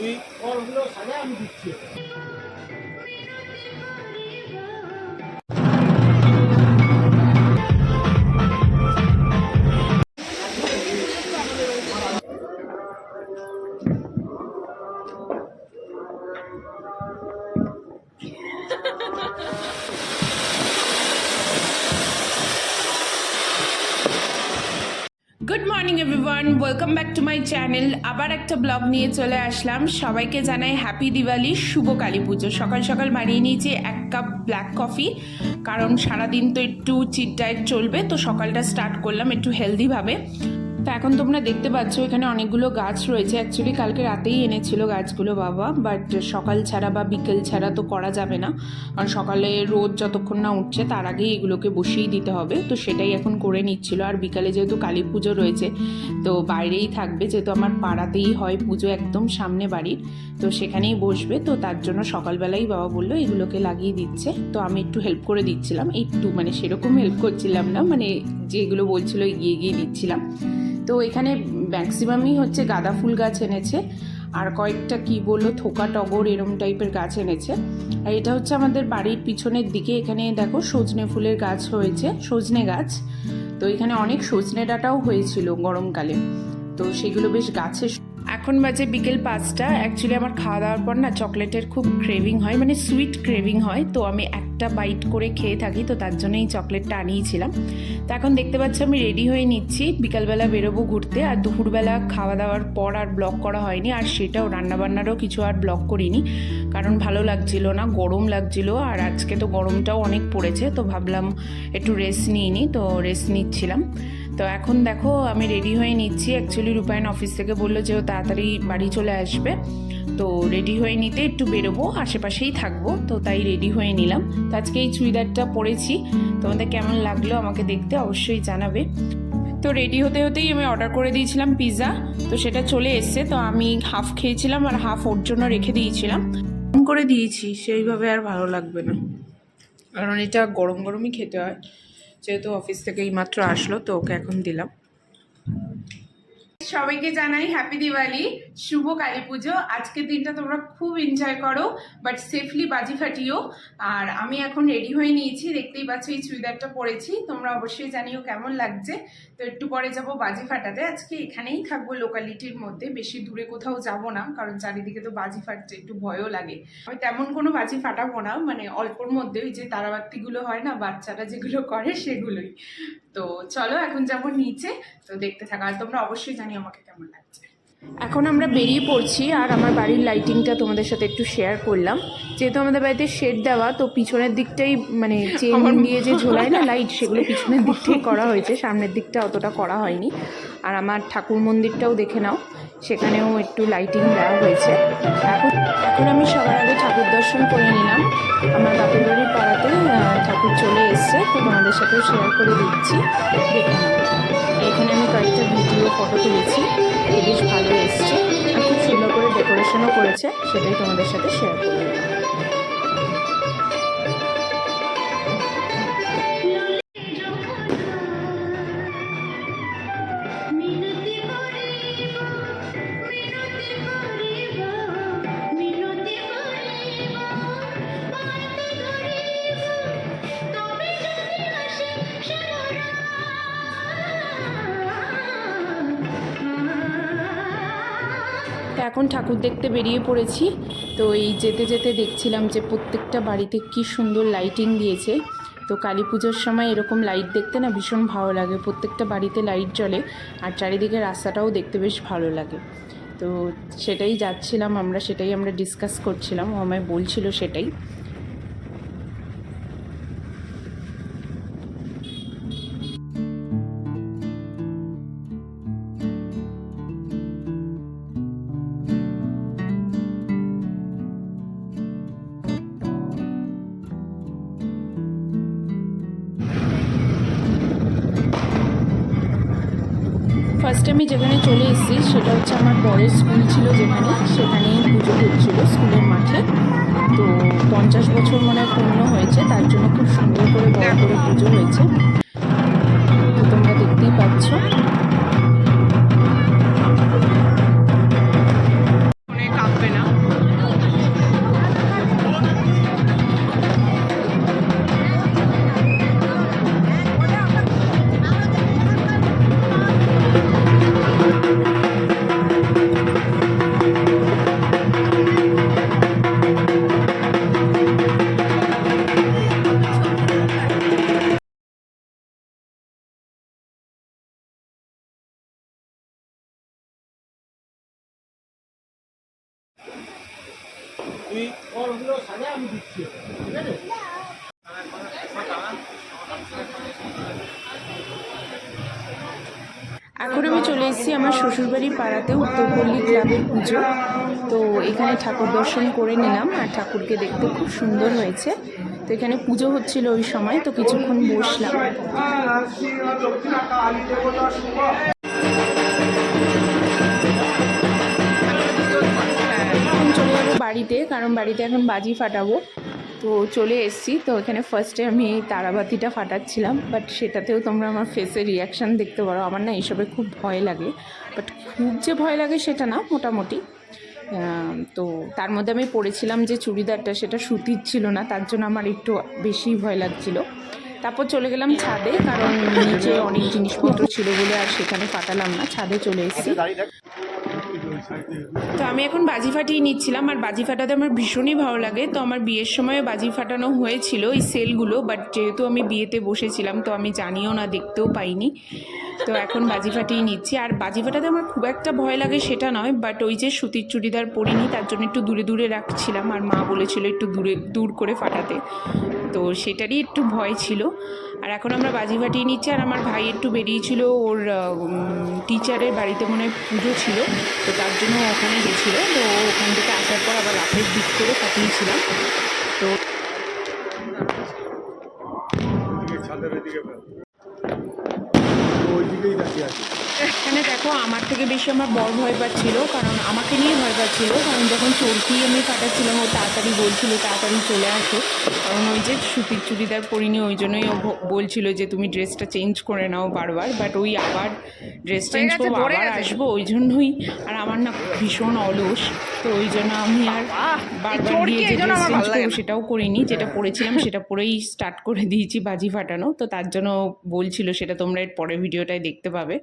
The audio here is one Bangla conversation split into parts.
এই ফলগুলো সাজা আমি দিচ্ছি morning everyone welcome back to my channel আবার একটা ব্লগ নিয়ে চলে আসলাম। সবাইকে জানাই হ্যাপি দিওয়ালি শুভ কালী পুজো। সকাল সকাল বানিয়ে নিয়েছি এক কাপ ব্ল্যাক কফি কারণ সারাদিন তো একটু চিট ডায়েট চলবে, তো সকালটা স্টার্ট করলাম একটু হেলদিভাবে তো এখন তোমরা দেখতে পাচ্ছ, এখানে অনেকগুলো গাছ রয়েছে। অ্যাকচুয়ালি কালকে রাতেই এনেছিল গাছগুলো বাবা বাট সকাল ছাড়া বা বিকেল ছাড়া তো করা যাবে না। কারণ সকালে রোদ যতক্ষণ না উঠছে, তার আগেই এগুলোকে বসিয়ে দিতে হবে। তো সেটাই এখন করে নিচ্ছিল। আর বিকালে যেহেতু কালী পুজো রয়েছে, তো বাইরেই থাকবে, যেহেতু আমার পাড়াতেই হয় পুজো একদম সামনে বাড়ির, তো সেখানেই বসবে। তো তার জন্য সকালবেলাই বাবা বলল, এগুলোকে লাগিয়ে দিচ্ছে। তো আমি একটু হেল্প করে দিচ্ছিলাম। একটু মানে সেরকম হেল্প করছিলাম না মানে যেগুলো বলছিল এগিয়ে গিয়ে দিচ্ছিলাম। তো এখানে ম্যাক্সিমামই হচ্ছে গাঁদা ফুল গাছ এনেছে, আর কয়েকটা কি বলল, থোকা টগর এরম টাইপের গাছ এনেছে। আর এটা হচ্ছে আমাদের বাড়ির পিছনের দিকে, এখানে দেখো সজনে ফুলের গাছ হয়েছে, সজনে গাছ। তো এখানে অনেক সজনে ডাঁটাও হয়েছিল গরমকালে। তো সেগুলো বেশ গাছে এখন বাজে বিকেল পাঁচটা। অ্যাকচুয়ালি আমার খাওয়া দাওয়ার পর না চকলেটের খুব ক্রেভিং হয় মানে সুইট ক্রেভিং হয়। তো আমি একটা বাইট করে খেয়ে থাকি, তো তার জন্য এই চকলেটটা আনিয়েছিলাম। তো এখন দেখতে পাচ্ছি আমি রেডি হয়ে নিচ্ছি। বিকালবেলা বেরোবো ঘুরতে, আর দুপুরবেলা খাওয়া দাওয়ার পর আর ব্লগ করা হয়নি। আর সেটাও রান্নাবান্নারও কিছু আর ব্লগ করিনি, কারণ ভালো লাগছিল না, গরম লাগছিল। আর আজকে তো গরমটাও অনেক পড়েছে, তো ভাবলাম একটু রেস্ট নিই নি, তো রেস্ট নিচ্ছিলাম। তো এখন দেখো, আমি রেডি হয়ে নিচ্ছি। অ্যাকচুয়ালি রূপায়ণ অফিস থেকে বলল যে ও তাড়াতাড়ি বাড়ি চলে আসবে। তো রেডি হয়ে নিতে একটু বেরোবো, আশেপাশেই থাকব। তো তাই রেডি হয়ে নিলাম। তো আজকে এই চুড়িদারটা পরেছি। তোমাদের কেমন লাগল আমাকে দেখতে অবশ্যই জানাবে। তো রেডি হতে হতেই আমি অর্ডার করে দিয়েছিলাম পিৎজা তো সেটা চলে এসছে। তো আমি হাফ খেয়েছিলাম আর হাফ ওর জন্য রেখে দিয়েছিলাম। করে দিয়েছি, সেইভাবে আর ভালো লাগবে না। কারণ এটা গরম গরমই খেতে হয়। যেহেতু অফিস থেকে এইমাত্র আসলো, তো ওকে এখন দিলাম। সবাইকে জানাই হ্যাপি দিওয়ালি শুভ কালী পুজো। আজকের দিনটা তোমরা খুব এনজয় করো বাট সেফলি বাজি ফাটিও। আর আমি এখন রেডি হয়ে নিয়েছি, দেখতেই পাচ্ছ এই চুড়িদারটা পরেছি। তোমরা অবশ্যই জানিও কেমন লাগছে। তো একটু পরে যাব বাজি ফাটাতে। আজকে এখানেই থাকব লোকালিটির মধ্যে। বেশি দূরে কোথাও যাব না, কারণ চারিদিকে তো বাজি ফাটছে, একটু ভয়ও লাগে। আমি তেমন কোনো বাজি ফাটাবো না মানে অল্পর মধ্যে ওই যে তারাবাতিগুলো হয় না, বাচ্চারা যেগুলো করে সেগুলোই। তো চলো এখন যাব নিচে, তো দেখতে থাকা। আর তোমরা অবশ্যই জানি আমাকে কেমন লাগছে। এখন আমরা বেরিয়ে পড়ছি আর আমার বাড়ির লাইটিংটা তোমাদের সাথে একটু শেয়ার করলাম। যেহেতু আমাদের বাড়িতে শেড দেওয়া তো পিছনের দিকটাই মানে চেন দিয়ে যে ঝোলায় না লাইট সেগুলো পিছনের দিকটাই করা হয়েছে। সামনের দিকটা অতটা করা হয়নি। আর আমার ঠাকুর মন্দিরটাও দেখে নাও সেখানেও একটু লাইটিং দেওয়া হয়েছে। এখন এখন আমি সবার আগে ঠাকুর দর্শন করে নিলাম। আমার বাপের বাড়ির পাড়াতে এসছে তো তোমাদের সাথেও শেয়ার করে দিচ্ছি। দেখে এখানে আমি কয়েকটা ভিডিও ফটো তুলেছি। বেশ ভালো এসছে। আর খুব সুন্দর করে ডেকোরেশনও করেছে, সেটাই তোমাদের সাথে শেয়ার করে দিলাম। এখন ঠাকুর দেখতে বেরিয়ে পড়েছি। তো এই যেতে যেতে দেখছিলাম যে প্রত্যেকটা বাড়িতে কি সুন্দর লাইটিং দিয়েছে। তো কালী পুজোর সময় এরকম লাইট দেখতে না ভীষণ ভালো লাগে। প্রত্যেকটা বাড়িতে লাইট জ্বলে আর চারিদিকে রাস্তাটাও দেখতে বেশ ভালো লাগে। তো সেটাই যাচ্ছিলাম আমরা, সেটাই আমরা ডিসকাস করছিলাম। ও আমায় বলছিল সেটাই। আমি যেখানে চলে এসেছি সেটা হচ্ছে আমার বরের স্কুল ছিল যেখানে, সেখানেই পুজো হচ্ছিল স্কুলের মাঠে। তো পঞ্চাশ বছর মনে হয় পূর্ণ হয়েছে, তার জন্য খুব সুন্দর করে বড় করে পুজো হয়েছে। তুই আমি দিচ্ছি। ঠিক এখন আমি চলে এসেছি আমার শ্বশুরবাড়ির পাড়াতে উত্তরপল্লী ক্লাবের পুজো। তো এখানে ঠাকুর দর্শন করে নিলাম আর ঠাকুরকে দেখতে খুব সুন্দর হয়েছে। তো এখানে পুজো হচ্ছিল ওই সময়, তো কিছুক্ষণ বসলাম। বাড়িতে, কারণ বাড়িতে এখন বাজি ফাটাবো। তো চলে এসেছি। তো এখানে ফার্স্টে আমি এই তারাবাতিটা ফাটাচ্ছিলাম বাট সেটাতেও তোমরা আমার ফেসের রিয়াকশান দেখতে পারো। আমার না এইসবে খুব ভয় লাগে। বাট খুব যে ভয় লাগে সেটা না, মোটামুটি। তো তার মধ্যে আমি পড়েছিলাম যে চুড়িদারটা, সেটা সুতির ছিল না, তার জন্য আমার একটু বেশি ভয় লাগছিল। তারপর চলে গেলাম ছাদে, কারণ নিচে অনেক জিনিসপত্র ছিল বলে আর সেখানে ফাটালাম না। ছাদে চলে এসেছি। তো আমি এখন বাজি ফাটিয়ে নিচ্ছিলাম, আর বাজি ফাটাতে আমার ভীষণই ভালো লাগে। তো আমার বিয়ের সময় বাজি ফাটানো হয়েছিল এই সেলগুলো, বাট যেহেতু আমি বিয়েতে বসেছিলাম, তো আমি জানিও না, দেখতেও পাইনি। তো এখন বাজি ফাটিয়ে নিচ্ছি। আর বাজি ফাটাতে আমার খুব একটা ভয় লাগে সেটা নয় বাট ওই যে সুতির চুড়িদার পরিনি, তার জন্য একটু দূরে দূরে রাখছিলাম। আর মা বলেছিল একটু দূরে, দূর করে ফাটাতে। তো সেটারই একটু ভয় ছিল। আর এখন আমরা বাজি ফাটিয়ে নিচ্ছি। আর আমার ভাই একটু বেরিয়েছিল, ওর টিচারের বাড়িতে মনে হয় পুজো ছিল। তো তার জন্য ওখানে গেছিল। তো ওখান থেকে আসার পর আবার রাতের দিক করে ফাটিয়েছিলাম। তো 第二题。এখানে দেখো আমার থেকে বেশি আমার বড় ভয় পাচ্ছিল কারণ আমাকে নিয়ে ভয় পাচ্ছিল। কারণ যখন চরকি আমি কাটাচ্ছিলাম ও তাড়াতাড়ি বলছিল তাড়াতাড়ি চলে আসো। কারণ ওই যে সুতির চুড়িদার পরিনি ওই জন্যই ও বলছিল যে তুমি ড্রেসটা চেঞ্জ করে নাও বারবার। বাট ওই আবার ড্রেস চেঞ্জ করব আবার আসব ওই জন্যই। আর আমার না ভীষণ অলস তো ওই জন্য আমি আর বারবার গিয়ে যে ড্রেস চেঞ্জ করব সেটাও করিনি যেটা পরেছিলাম সেটা পরেই স্টার্ট করে দিয়েছি বাজি ফাটানো। তো তার জন্য বলছিল সেটা তোমরা এর পরের ভিডিওটায় দেখতে পাবে।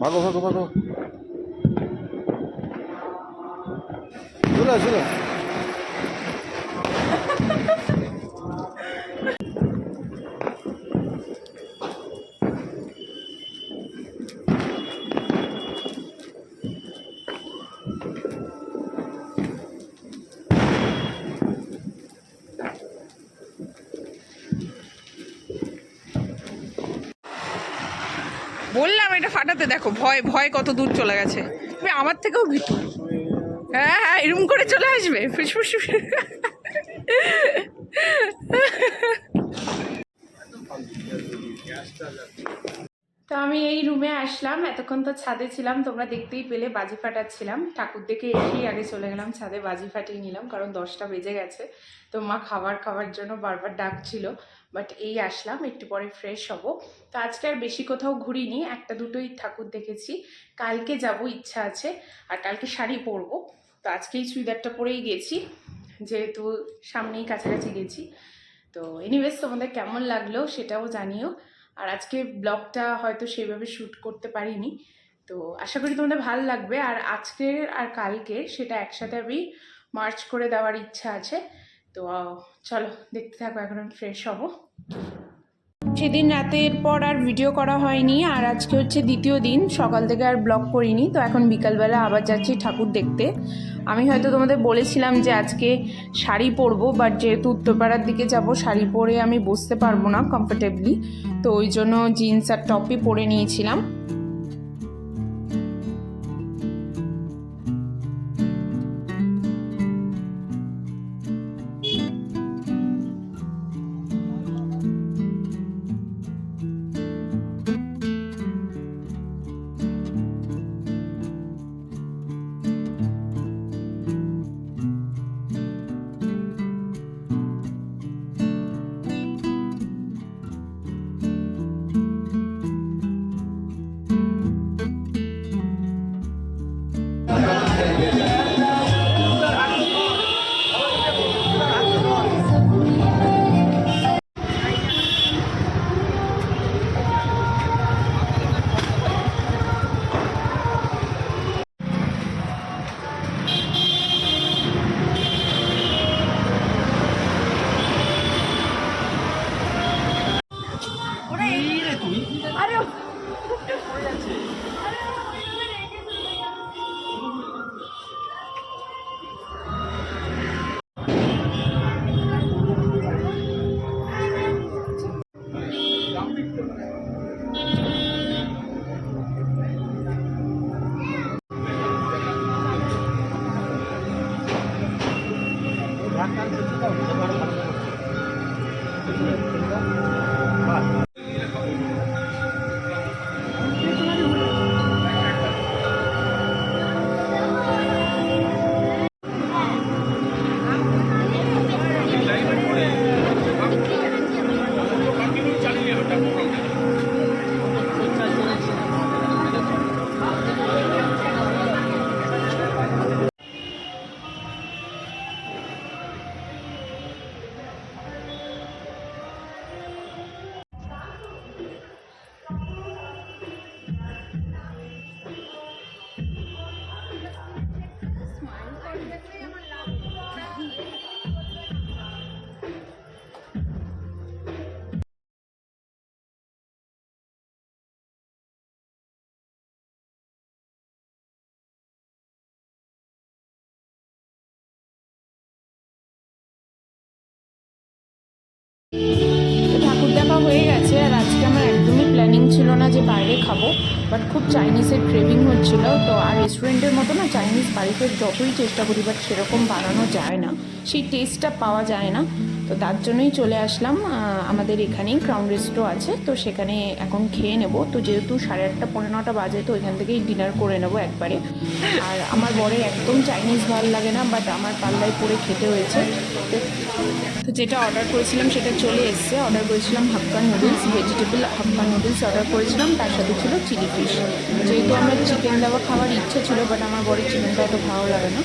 ভাগো ভাগো ভাগো চলে চলো বললাম দেখো, ভয় ভয় কত দূর চলে গেছে। তুমি আমার থেকেও ভীতু। হ্যাঁ হ্যাঁ এরম করে চলে আসবে? ফুসফুস তো আমি এই রুমে আসলাম, এতক্ষণ তো ছাদে ছিলাম, তোমরা দেখতেই পেলে, বাজি ফাটাচ্ছিলাম। ঠাকুর দেখে এসেই আগে চলে গেলাম ছাদে, বাজি ফাটিয়ে নিলাম, কারণ দশটা বেজে গেছে। তো মা খাবার খাওয়ার জন্য বারবার ডাকছিল। বাট এই আসলাম, একটু পরে ফ্রেশ হব। তো আজকে আর বেশি কোথাও ঘুরিনি, একটা দুটোই ঠাকুর দেখেছি। কালকে যাব, ইচ্ছা আছে, আর কালকে শাড়ি পরবো। তো আজকেই চুড়িদারটা পরেই গেছি, যেহেতু সামনেই কাছাকাছি গেছি। তো এনিওয়েজ তোমাদের কেমন লাগল সেটাও জানিও। আর আজকে ব্লগটা হয়তো সেইভাবে শ্যুট করতে পারিনি। তো আশা করি তোমাদের ভালো লাগবে। আর আজকের আর কালকের, সেটা একসাথে আমি মার্চ করে দেওয়ার ইচ্ছা আছে। তো চলো, দেখতে থাকো, এখন আমি ফ্রেশ হব। সেদিন রাতের পর আর ভিডিও করা হয়নি, আর আজকে হচ্ছে দ্বিতীয় দিন, সকাল থেকে আর ব্লগ করিনি, তো এখন বিকালবেলা আবার যাচ্ছি ঠাকুর দেখতে। আমি হয়তো তোমাদের বলেছিলাম যে আজকে শাড়ি পরবো বাট যেহেতু উত্তরপাড়ার দিকে যাব, শাড়ি পরে আমি বসতে পারব না কমফোর্টেবলি তো ওই জন্য জিন্স আর টপই পরে নিয়েছিলাম। ছিল না যে বাইরে খাব বাট খুব চাইনিজের ক্রেভিং হচ্ছিল। তো আর রেস্টুরেন্টের মতো না চাইনিজ বাড়িতে যতই চেষ্টা করি বাট সেরকম বানানো যায় না। সেই টেস্টটা পাওয়া যায় না। তো তার জন্যই চলে আসলাম। আমাদের এখানেই ক্রাউন রেস্টো আছে, তো সেখানে এখন খেয়ে নেব। তো যেহেতু সাড়ে আটটা পনেরো নটা বাজে, তো এখান থেকেই ডিনার করে নেব একবারে। আর আমার বরের একদম চাইনিজ ভালো লাগে না বাট আমার পাল্লায় পরে খেতে হয়েছে। তো যেটা অর্ডার করেছিলাম সেটা চলে এসেছে। অর্ডার করেছিলাম hakka noodles vegetable hakka noodles order করেছিলাম, তার সাথে ছিল চিলি ফিশ। যেহেতু আমার চিকেন দেওয়া খাওয়ার ইচ্ছে ছিল বাট আমার বড় চিকেনটা এত ভালো লাগে না।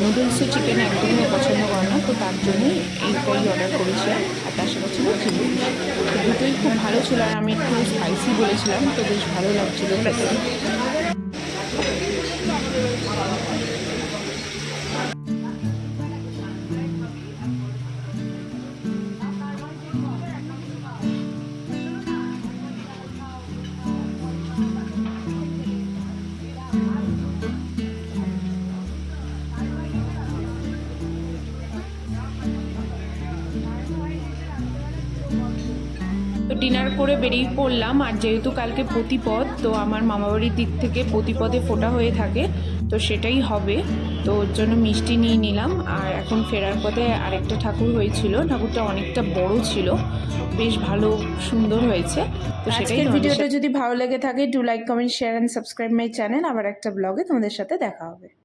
নুডলসে চিকেন একদমই পছন্দ করে না, তো তার জন্যই এইটাই অর্ডার করেছিলাম, আর তার সাথে ছিল চিলি ফিশ। দুটোই খুব ভালো ছিল, আর আমি একটু স্পাইসি বলেছিলাম, তো বেশ ভালো লাগছিল ডিনার করে বেরিয়ে পড়লাম আর যেহেতু কালকে প্রতিপদ তো আমার মামাবাড়ির দিক থেকে প্রতিপদে ফোটা হয়ে থাকে তো সেটাই হবে। তো ওর জন্য মিষ্টি নিয়ে নিলাম। আর এখন ফেরার পথে আরেকটা ঠাকুর হয়েছিল ঠাকুরটা অনেকটা বড় ছিল বেশ ভালো সুন্দর হয়েছে। তো সেটাই ভিডিওটা যদি ভালো লেগে থাকে do like comment share and subscribe my channel আবার একটা ব্লগে তোমাদের সাথে দেখা হবে।